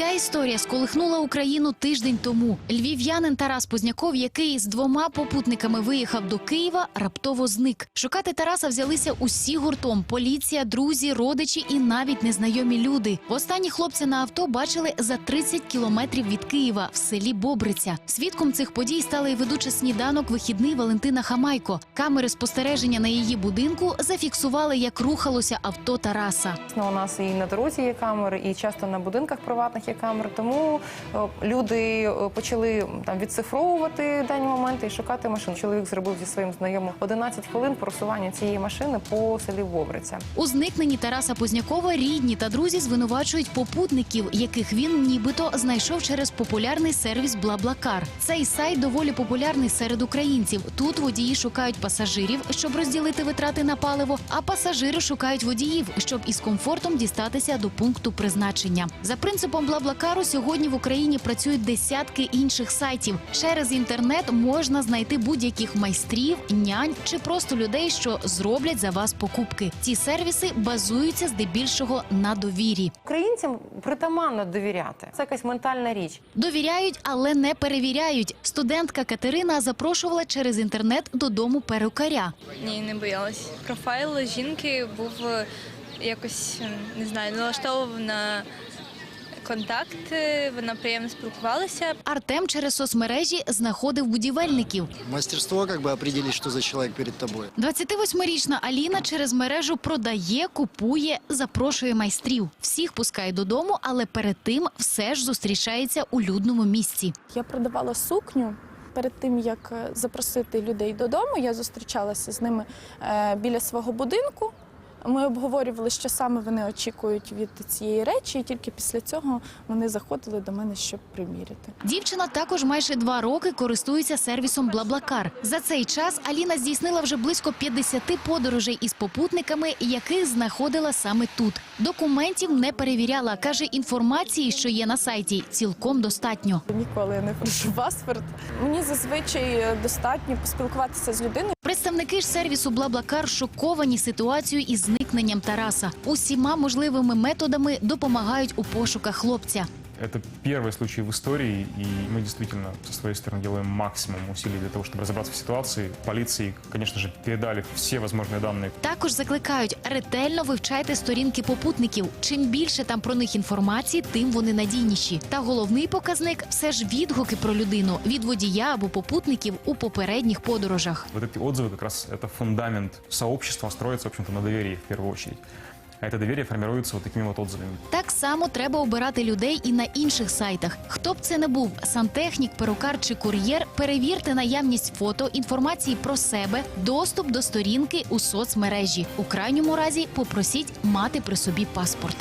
Ця історія сколихнула Україну тиждень тому. Львів'янин Тарас Позняков, який з двома попутниками виїхав до Києва, раптово зник. Шукати Тараса взялися усі гуртом: поліція, друзі, родичі і навіть незнайомі люди. Востаннє хлопця на авто бачили за 30 кілометрів від Києва в селі Бобриця. Свідком цих подій стала і ведуча сніданок вихідний Валентина Хамайко. Камери спостереження на її будинку зафіксували, як рухалося авто Тараса. У нас і на дорозі є камери, і часто на будинках приватних є камери. Тому е, люди е, почали там відцифровувати дані моменти і шукати машину. Чоловік зробив зі своїм знайомим 11 хвилин просування цієї машини по селі Бобриця. У зникненні Тараса Познякова рідні та друзі звинувачують попутників, яких він нібито знайшов через популярний сервіс Блаблакар. Цей сайт доволі популярний серед українців. Тут водії шукають пасажирів, щоб розділити витрати на паливо, а пасажири шукають водіїв, щоб із комфортом дістатися до пункту призначення. За принципом Блаблакару сьогодні в Україні працюють десятки інших сайтів. Через інтернет можна знайти будь-яких майстрів, нянь чи просто людей, що зроблять за вас покупки. Ці сервіси базуються здебільшого на довірі. Українцям притаманно довіряти. Це якась ментальна річ. Довіряють, але не перевіряють. Студентка Катерина запрошувала через інтернет додому перукаря. Ні, не боялась. Профайл жінки був якось не знаю, налаштовував на контакт. е, Вона приємно спілкувалася. Артем через соцмережі знаходив будівельників. Мастерство бы определить, что за человек перед тобой. 28-річна Аліна через мережу продає, купує, запрошує майстрів. Всіх пускає додому, але перед тим все ж зустрічається у людному місці. Я продавала сукню. Перед тим як е, запросити людей додому, я зустрічалася з ними е, біля свого будинку. Ми обговорювали, що саме вони очікують від цієї речі, і тільки після цього вони заходили до мене, щоб приміряти. Дівчина також майже два роки користується сервісом Блаблакар. За цей час Аліна здійснила вже близько 50 подорожей із попутниками, яких знаходила саме тут. Документів не перевіряла. каже, інформації, що є на сайті, цілком достатньо. Ніколи я не прошу паспорт. Мені зазвичай достатньо поспілкуватися з людиною. Представники ж сервісу Блаблакар шоковані ситуацією із зникненням Тараса. Усіма можливими методами допомагають у пошуках хлопця. Это первый случай в истории, и мы действительно со своей стороны делаем максимум усилий для того, чтобы разобраться в ситуации. Полиции, конечно же, передали все возможные данные. Також закликають ретельно вивчайте сторінки попутників. Чим більше там про них інформації, тим вони надійніші. Та головний показник все ж відгуки про людину від водія або попутників у попередніх подорожах. Вот эти отзывы как раз это фундамент сообщества, строится, в общем-то, на доверии в первую очередь. А это доверие формируется вот такими вот отзывами. Так само треба обирати людей і на інших сайтах. Хто б це не був сантехнік, перукар чи кур'єр, перевірте наявність фото, інформації про себе, доступ до сторінки у соцмережі. У крайньому разі попросіть мати при собі паспорт.